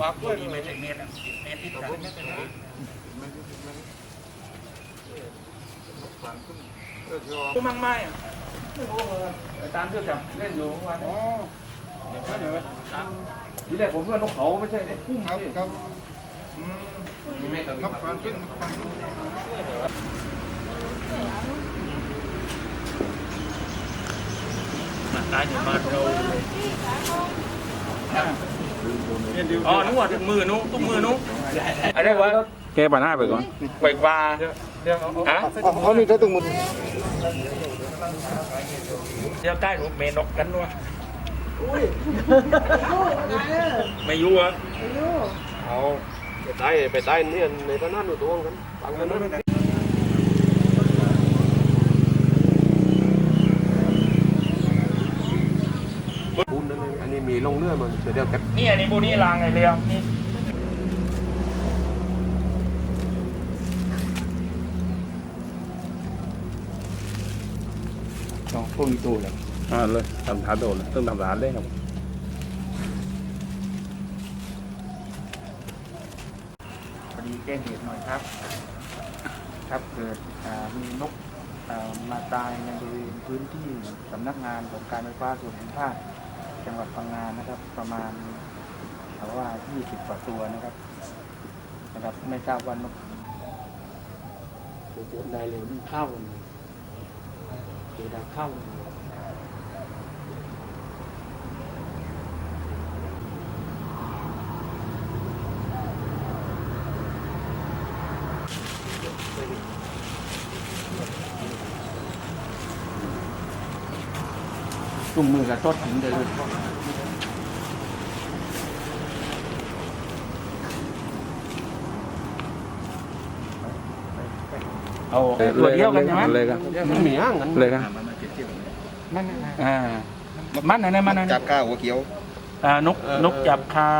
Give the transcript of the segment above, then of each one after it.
ว่าตัวนี้ไม่ใช่เมตรอะเมตรที่ตัดไม่เป็นไรกูมั่งไม่อะไม่รู้เลย อาจารย์เชื่อจับเล่นอยู่วันอ๋อทีแรกผมว่านกเขาไม่ใช่ไอ้กุ้งครับนี่ครับอืมมีเมตรกับครับฟันขึ้นฟันขึ้นมาตายอยู่บ้านเราอ๋อนึกว่าถึงมือนู้ตุ้มมือนู้อะไรวะแก้ปัญหาไปก่อนไก่ปลาฮะเขานี่ได้ตรงมุดเดี๋ยวใกล้รูปเมนกกันวะไม่อยู่อะเอาไปใต้ไปใต้เนี่ยในตอนนั้นหนูตัวกันฟังกันนั้นปูนนั่นเองอันนี้ มีลงเรือมันเดี๋ยวเก็บนี่อันนี้บูนี่ลางไงเรียวนี่ต้องพวกมีตู้เลยอ่าเลยทำฐานโดดเลยต้องทำฐานเลยครับพอดีแจ้งเหตุหน่อยครับ ครับเกิดอ่ามีนกอ่ามาตายในบริเวณพื้นที่สำนักงานของการไฟฟ้าส่วนภูมิภาค จังหวัดพังงานนะครับ ประมาณเอาว่า 20 กว่าตัวนะครับนะครับไม่ทราบว่านกตัวใดเลยมันเข้าตัวใดเข้า ตุ้มมือกับทดถึงได้เลยเอาตัวเดียวกันใช่ไหมเลยกันมันมีอ่างกันเลยกันมันอ่ามันอะไรมันอะไรจับก้าวหัวเขียวอ่านกนกจับคา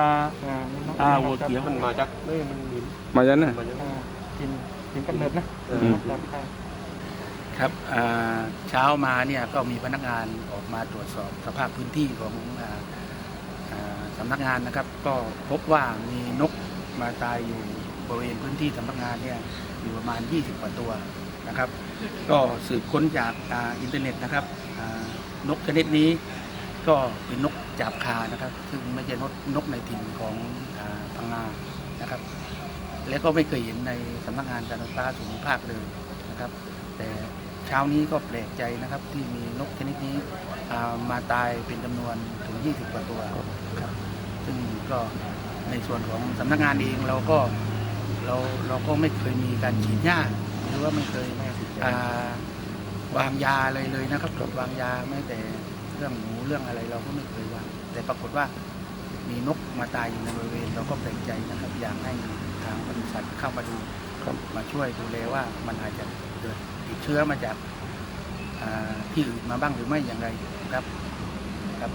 อ่าวัวเขียวมันมาจากนี่มันมีมาจันน่ะมาจากกินกินกำเนิดนะเออครับครับ ครับเช้ามาเนี่ยก็มีพนักงานออกมาตรวจสอบสภาพพื้นที่ของสำนักงานนะครับ ก็พบว่ามีนกมาตายอยู่บริเวณพื้นที่สำนักงานเนี่ยอยู่ประมาณ 20 กว่าตัวนะครับ ก็สืบค้นจากอ,อินเทอร์เน็ตนะครับนกชนิดนี้ก็เป็นนกจาบคานะครับ ซึ่งไม่ใช่นกนกในถิ่นของอพังงานะครับ และก็ไม่เคยเห็นในสำนักงานการไฟฟ้าส่วนภูมิภาคเลยนะครับ แต่ เช้านี้ก็แปลกใจนะครับที่มีนกชนิดนี้อ่ามาตายเป็นจำนวนถึง 20 กว่าตัวครับ ซึ่งก็ในส่วนของสำนักงานเองเราก็เราเราก็ไม่เคยมีการฉีดยาหรือว่าไม่เคยอ่าวางยาอะไรเลยนะครับวางยาแม้แต่เรื่องหนูเรื่องอะไรเราก็ไม่เคยวางแต่ปรากฏว่ามีนกมาตายอยู่ในบริเวณ เราก็แปลกใจนะครับ อยากให้ทางบริษัทเข้ามาดูมาช่วยดูแลว่ามันอาจจะเกิด ติดเชื้อมาจากที่อื่นมาบ้างหรือไม่อย่างไรครับครับ